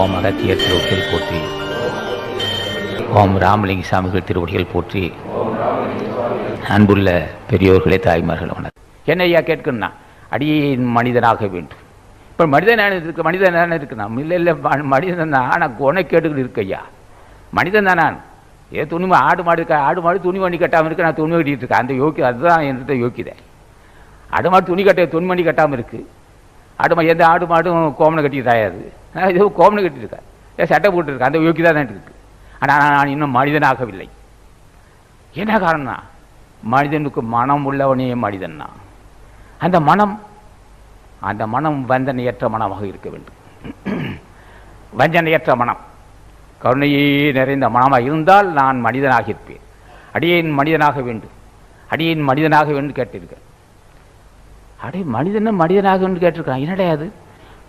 ஓம் அகத்தியர் திருவடிகள் போற்றி. ஓம் ராமலிங்க சாமிகள் திருவடிகள் போற்றி. அன்புள்ள பெரியோர்களே தாய்மார்கள் வணக்கம். என்ன ஐயா கேட்கணும்னா? அடியின் மனிதனாக வேண்டும். இப்போ மனிதனான இருக்கு? மனிதன் மனிதனான இருக்குண்ணா இல்லை இல்லை மனிதன் தான். ஆனால் கேட்டுக்கிட்டு இருக்கு ஐயா. மனிதன் தான்? நான் ஏ துணி ஆடு மாடு இருக்கா ஆடு மாடு துணி மணி கட்டாமல் இருக்கு. நான் துணி கட்டிகிட்டு இருக்கேன். அந்த யோக்கி அதுதான் என்கிட்ட யோக்கியதை. ஆடு மாடு துணி கட்ட துணி பண்ணி கட்டாமல் இருக்கு. ஆடு எந்த ஆடு மாடும் கோமனை கட்டி தாயாது. நான் ஏதோ கோமனை கட்டியிருக்கேன் ஏன் சட்டை போட்டுருக்கேன் அந்த யோக்கி தான் இருக்கு. ஆனால் நான் இன்னும் மனிதனாகவில்லை என்ன காரணம்னா மனிதனுக்கு மனம் உள்ளவனே மனிதன் தான் அந்த மனம் அந்த மனம் வஞ்சனையற்ற மனமாக இருக்க வேண்டும். வஞ்சனையற்ற மனம். கருணையே நிறைந்த மனமாக இருந்தால் நான் மனிதனாக இருப்பேன் அடியேன் மனிதனாக வேண்டும். அடியேன் மனிதனாக வேண்டும் கேட்டிருக்கேன். அடே மனிதனும் மனிதனாக கேட்டிருக்கான் என்னடா அது?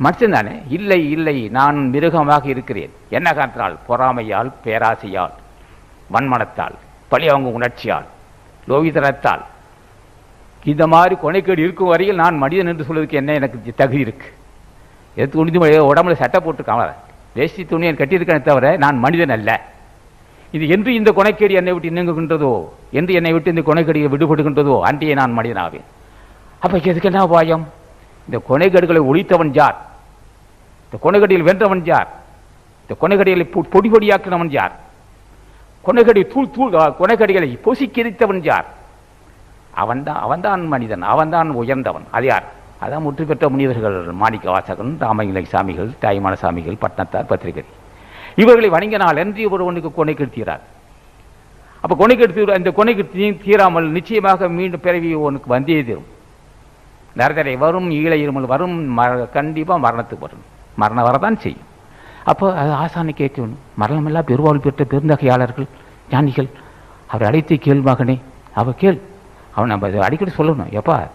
மனுஷன் தானே? இல்லை இல்லை நான் மிருகமாக இருக்கிறேன். என்ன காரணத்தினால்? பொறாமையால் பேராசையால் வன்மனத்தால் பழியவங்க உணர்ச்சியால் லோகிதனத்தால். இந்த மாதிரி கொனைக்கேடு இருக்கும் வரையில் நான் மனிதன் என்று சொல்வதற்கு என்ன எனக்கு தகுதி இருக்கு? எது துணிந்து உடம்புல சட்டை போட்டுருக்கான் வேஷ்டி துணியை கட்டியிருக்கேனே தவிர நான் மனிதன் அல்ல. இது என்று இந்த கொனைக்கேடு என்னை விட்டு நீங்குகின்றதோ என்று என்னை விட்டு இந்த கொனைக்கேடியை விடுபடுகின்றதோ? அன்றையே நான் மனிதனாவேன். அப்போ எதுக்கு என்ன உபாயம்? இந்த கொனைகடுகளை ஒழித்தவன் யார்? இந்த கொனைகடியில் வென்றவன் யார்? இந்த கொனைகடிகளை பொ- பொடி பொடியாக்கினவன் யார்? கொனைகடி தூள் தூள் கொனைகடிகளை பொசிக்கிரித்தவன் யார்? அவன்தான் அவன்தான் மனிதன் அவன்தான் உயர்ந்தவன். அது யார்? அதான் முற்று பெற்ற முனிவர்கள் மாணிக்க வாசகன் ராமலிங்க சாமிகள் தாய்மான சாமிகள் பட்னத்தார் பத்திரிகை. இவர்களை வணங்கினால் என்று ஒருவனுக்கு கொனை கெடுத்தீரார். அப்போ கொனை கெடுத்து அந்த கொனை கெடுத்து தீராமல் நிச்சயமாக மீண்டும் பிறவி உனக்கு வந்தே தீரும். நரதரை வரும் ஈழ இருமல் வரும் மர கண்டிப்பாக மரணத்துக்கு வரும். மரணம் வரதான் செய்யும். அப்போ அது ஆசானை கேட்கணும். மரணமெல்லாம் பெருவாள் பெற்ற பெருந்தகையாளர்கள் ஞானிகள். அவர் அழைத்து கேள் மகனே. அவள் கேள். அவன் நம்ம இதை அடிக்கடி சொல்லணும். எப்பா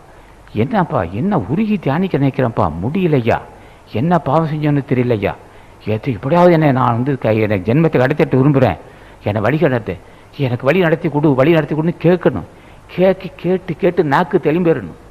என்னப்பா என்ன உருகி தியானிக்க நினைக்கிறேன்ப்பா? முடியலையா? என்ன பாவம் செஞ்சோன்னு தெரியலையா? எது இப்படியாவது என்ன நான் வந்து க- எனக்கு ஜென்மத்தை அடுத்திட்டு விரும்புகிறேன் என்னை வழி நடத்து. எனக்கு வழி நடத்தி கொடு வழி நடத்தி கொடுன்னு கேட்கணும். கேட்க கேட்டு கேட்டு நாக்கு தெளிம்பெறணும்.